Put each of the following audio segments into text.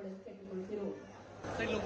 थोडे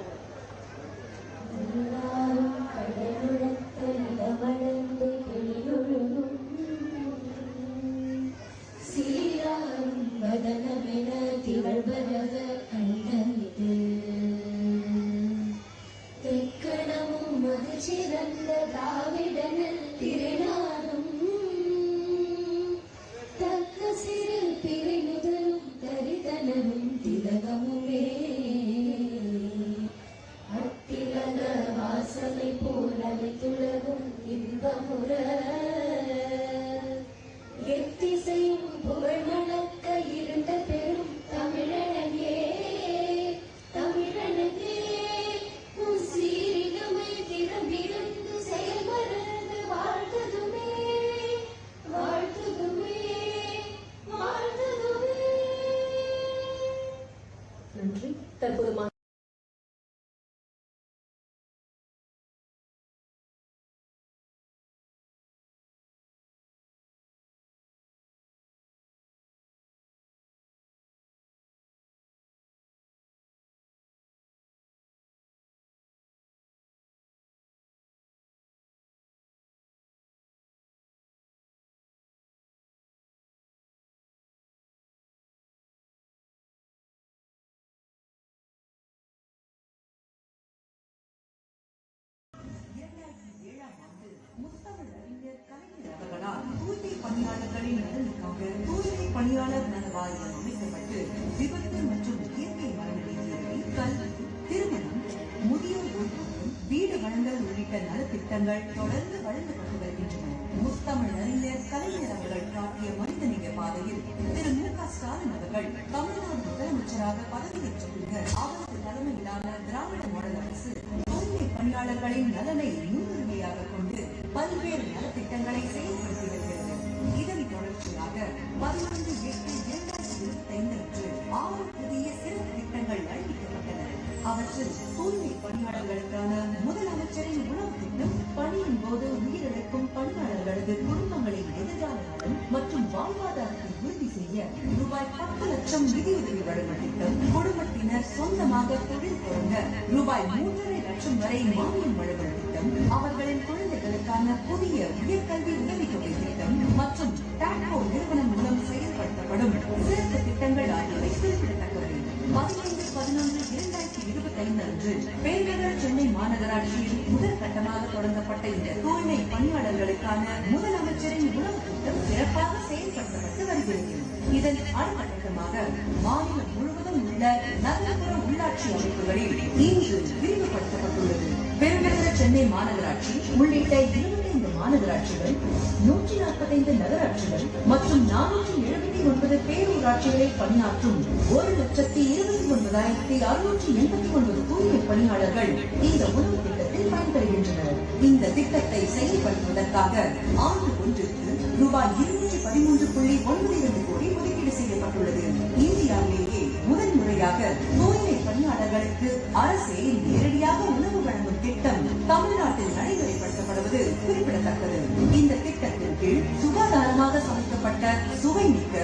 விபத்து மற்றும் இயற்கை மரண கல்வி திருமணம் முதியோர் ஓய்வூதியம் வீடு வழங்கல் உள்ளிட்ட நலத்திட்டங்கள் தொடர்ந்து வழங்கப்பட்டு வருகின்றன. முத்தமிழ் அறிஞர் கலைஞர் அவர்கள் காட்டிய மனிதநேய பாதையில் திரு. மு. க. ஸ்டாலின் அவர்கள் தமிழ்நாடு முதலமைச்சராக பதவியேற்ற பின்னர் அவரது தலைமையிலான திராவிட மாடல் அரசு தூய்மை பணியாளர்களின் நலனை முன்னுரிமையாக கொண்டு பல்வேறு நலத்திட்டங்களை செயல்படுத்தி வருகிறது. இதன் தொடர்ச்சியாக பதினொன்று அவற்றில் தூய்மை பணியாளர்களுக்கான முதலமைச்சரின் உணவு திட்டம் பணியின் போது உயிரிழக்கும் பணியாளர்களது குடும்பங்களின் எதிர்கால நலன் மற்றும் வாழ்வாதாரத்தை உறுதி செய்ய ரூபாய் பத்து லட்சம் நிதியுதவி வழங்கும் திட்டம் குடும்பத்தினர் சொந்தமாக தொழில் தொடங்க ரூபாய் மூன்றரை லட்சம் வரை மானியம் வழங்கும் திட்டம் அவர்களின் குழந்தைகளுக்கான புதிய உயர்கல்வி இருபத்தி ஐந்து சென்னை மாநகராட்சியில் முதல் கட்டமாக தொடங்கப்பட்ட இந்த தூய்மை பணியாளர்களுக்கான முதலமைச்சரின் உணவு திட்டம் சிறப்பாக செயல்படுத்தப்பட்டு வருகிறது. இதன் அடுத்த கட்டமாக மாநிலம் முழுவதும் உள்ள நகர்ப்புற உள்ளாட்சி அமைப்புகளில் இன்று விரிவுபடுத்தப்பட்டுள்ளது. பெருநகர சென்னை மாநகராட்சி உள்ளிட்ட இருபத்தி மாநகராட்சிகள் நூற்றி நாற்பத்தைந்து நகராட்சிகள் மற்றும் நானூற்றி எழுபத்தி ஒன்பது பேரூராட்சிகளில் பணியாற்றும் ஒரு லட்சத்தி இருபத்தி ஒன்பதாயிரத்தி அறுநூற்றி எண்பத்தி ஒன்பது தூய்மை பணியாளர்கள் இந்த உணவு திட்டத்தில் பயன்பெறுகின்றனர். இந்த திட்டத்தை செயல்படுத்துவதற்காக ஆண்டு ஒன்றுக்கு ரூபாய் இருநூற்றி பதிமூன்று புள்ளி ஒன்பது இரண்டு கோடி ஒதுக்கீடு செய்யப்பட்டுள்ளது. இந்தியாவிலேயே முதல் முறையாக தூய்மை பணியாளர்களுக்கு அரசே நேரடியாக உணவு வழங்கும் திட்டம் தமிழ்நாட்டில் நடைமுறைப்படுத்தப்படுவது குறிப்பிடத்தக்கது. இந்த திட்டத்தின் கீழ் சுகாதாரமாக சமைக்கப்பட்ட சுவை மிக்க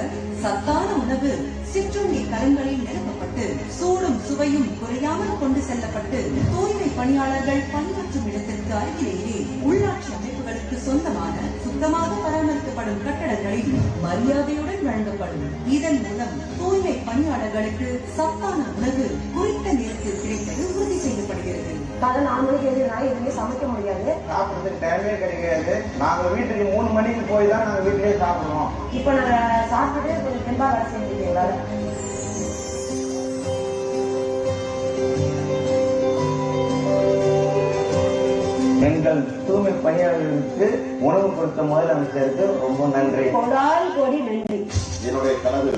சத்தான உணவு சிற்றுண்டி கலங்களில் நிரப்பப்பட்டு சூடும் சுவையும் குறையாமல் கொண்டு செல்லப்பட்டு தூய்மை பணியாளர்கள் பணியாற்றும் இடத்திற்கு அருகிலேயே உள்ளாட்சி அமைப்புகளுக்கு சொந்தமான சுத்தமாக பராமரிக்கப்படும் கட்டடங்களில் மரியாதையுடன் வழங்கப்படும். இதன் மூலம் தூய்மை பணியாளர்களுக்கு சத்தான உணவு குறித்த நேரத்தில் கிடைப்பது உறுதி செய்யப்படுகிறது. காலை நாலு மணிக்கு எழுதினா எதுவுமே சமைக்க முடியாது. சாப்பிட்றதுக்கு டைமே கிடைக்காது நாங்க வீட்டுக்கு மூணு மணிக்கு போய் தான் நாங்க வீட்டிலேயே சாப்பிடுவோம் இப்போ நாங்க சாப்பிட்டுட்டு கொஞ்சம் தெம்பா வேலை செஞ்சுட்டு தூய்மை பணியாளர்களுக்கு உணவு கொடுத்த முதலமைச்சருக்கு ரொம்ப நன்றி. கோடால் கோடி நன்றி. என்னுடைய கனவு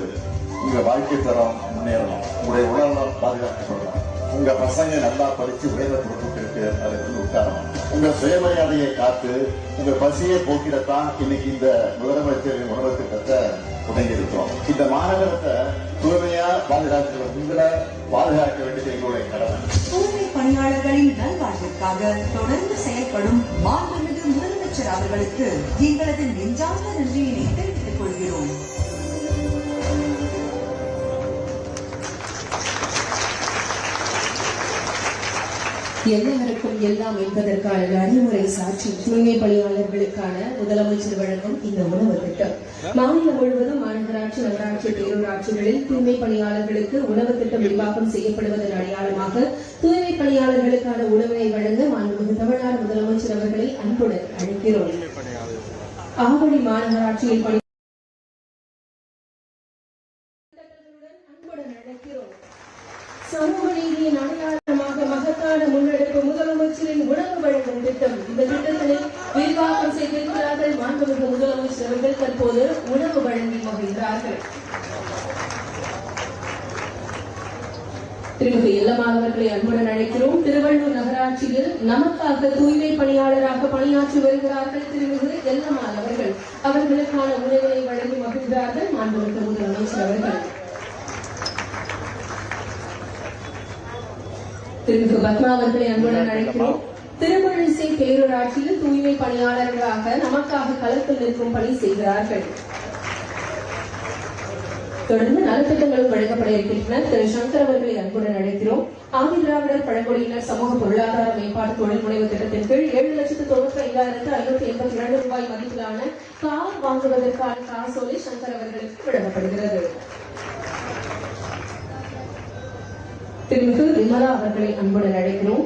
உங்க வாழ்க்கை தரம் முன்னேறணும். உங்களுடைய உடல்நலம் பாதுகாக்கப்படணும் உங்க பசங்க நல்லா படிச்சு உயர்ந்த குடும்பத்திற்கு அதுல வந்து உட்காரணும். உங்க சுயமரியாதையை காத்து உங்க பசியை போக்கிடத்தான் இன்னைக்கு இந்த முதலமைச்சரின் உணவு திட்டத்தை தொடங்கி இந்த மாநகரத்தை தூய்மையா பாதுகாக்கிற உங்களை பாதுகாக்க வேண்டியது எங்களுடைய கடமை. தூய்மை பணியாளர்களின் நல்வாழ்விற்காக தொடர்ந்து செயல்படும் மாண்புமிகு முதலமைச்சர் அவர்களுக்கு எங்களது நெஞ்சார்ந்த நன்றியினை தெரிவித்துக் கொள்கிறோம். எல்லாருக்கும் எல்லாம் என்பதற்கான நடைமுறை சாட்சி தூய்மை பணியாளர்களுக்கான முதலமைச்சர் வழங்கும் இந்த உணவு திட்டம். மாநிலம் முழுவதும் மாநகராட்சி நகராட்சி பேரூராட்சிகளில் தூய்மை பணியாளர்களுக்கு உணவு திட்டம் விரிவாக்கம் செய்யப்படுவதன் அடையாளமாக தூய்மை பணியாளர்களுக்கான உணவினை வழங்க மாண்புமிகு தமிழ்நாடு முதலமைச்சர் அவர்களை அன்புடன் அழைக்கிறோம். ஆவடி மாநகராட்சியில் பணி அன்புடன் அழைக்கிறோம் சமூக நீதியின் அடையாளமாக மகத்தான முன்னெடுப்பு முதலமைச்சரின் உணவு வழங்கும் திட்டம் இந்த திட்டத்தினை விரிவாக்கம் செய்திருக்கிறார்கள் மாண்புமிகு முதலமைச்சர் அவர்கள் தற்போது உணவு வழங்கி மகிழ்கிறார்கள் திருமிகு இல்லமால் அன்புடன் அழைக்கிறோம். திருவள்ளூர் நகராட்சியில் நமக்காக தூய்மை பணியாளராக பணியாற்றி வருகிறார்கள் திருமிகு எல்லமாதவர்கள் அவர்களுக்கான உணவினை வழங்கி மகிழ்கிறார்கள் மாண்புமிகு முதலமைச்சர் அவர்கள். திருமிகு பத்மா அவர்களை அன்புடன் அழைக்கிறோம். திருமழிசை பேரூராட்சியில் தூய்மை பணியாளர்களாக நமக்காக களத்தில் நிற்கும் பணி செய்கிறார்கள். தொடர்ந்து நலத்திட்டங்களும் வழங்கப்பட இருக்கின்றன. திரு சங்கர் அவர்களை அன்புடன் அழைக்கிறோம். ஆதி திராவிடர் பழங்குடியினர் சமூக பொருளாதார மேம்பாட்டு தொழில் முனைவு திட்டத்தின் கீழ் ஏழு லட்சத்து தொண்ணூற்றி ஐந்தாயிரத்து ஐநூத்தி எண்பத்தி இரண்டு ரூபாய் மதிப்பிலான கார் வாங்குவதற்கான காசோலை சங்கர் அவர்களுக்கு வழங்கப்படுகிறது. திருமிகு விமலா அவர்களை அன்புடன் அழைக்கிறோம்.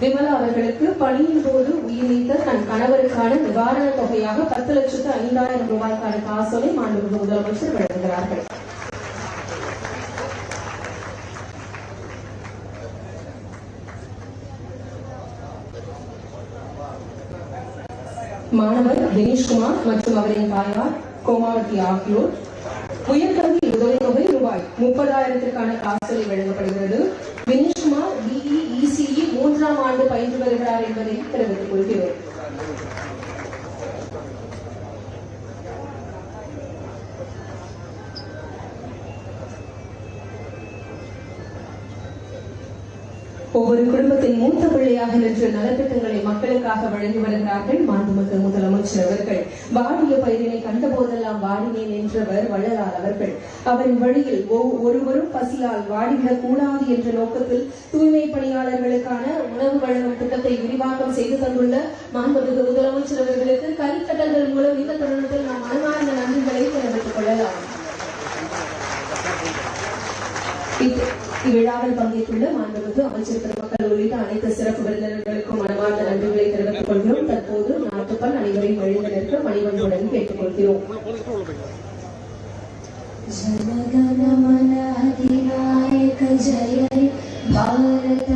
விமலா அவர்களுக்கு பணியின் போது உயிர் நீத்த தன் கணவருக்கான நிவாரண தொகையாக பத்து லட்சத்து ஐந்தாயிரம் ரூபாய்க்கான காசோலை மாண்புமிகு முதலமைச்சர் வழங்குகிறார்கள். மாணவர் தினேஷ்குமார் மற்றும் அவரின் தாயார் கோமாவதி ஆகியோர். உயர்கல்வி உதவித்தொகை ரூபாய் முப்பதாயிரத்திற்கான காசோலை வழங்கப்படுகிறது. தினேஷ்குமார் பி மூன்றாம் ஆண்டு பயின்று வருகிறார் என்பதையும் தெரிவித்துக் கொள்கிறோம். ஒவ்வொரு குடும்பத்தின் மூத்த பிள்ளையாக நின்று நலத்திட்டங்களை மக்களுக்காக வழங்கி வருகிறார்கள் மாண்புமிகு முதலமைச்சர் அவர்கள். வாடிய பயிரினை கண்டபோதெல்லாம் வாடினேன் என்றவர் வள்ளலார் அவர்கள். அவரின் வழியில் ஒருவரும் பசியால் வாடிவிடக் கூடாது என்ற நோக்கத்தில் தூய்மை பணியாளர்களுக்கான உணவு வழங்கும் திட்டத்தை விரிவாக்கம் செய்து தந்துள்ள மாண்புமிகு முதலமைச்சர் அவர்களுக்கு கருத்தட்டங்கள் மூலம் இந்த தருணத்தில் நாம் மனமார்ந்த நன்றிகளை தெரிவித்துக் கொள்ளலாம். இவ்விழாவில் பங்கேற்றுள்ள மாண்புமிகு அமைச்சர் பெருமக்கள் உள்ளிட்ட அனைத்து சிறப்பு விருந்தினர்களுக்கும் மனமார்ந்த நன்றிகளை தெரிவித்துக் கொள்கிறோம். தற்போது நாட்டுப்பல் அனைவரையும் எழுந்து நிற்க மணிவன்புடன் கேட்டுக்கொள்கிறோம். ஜனகணமன அதிநாயக ஜெய பாரத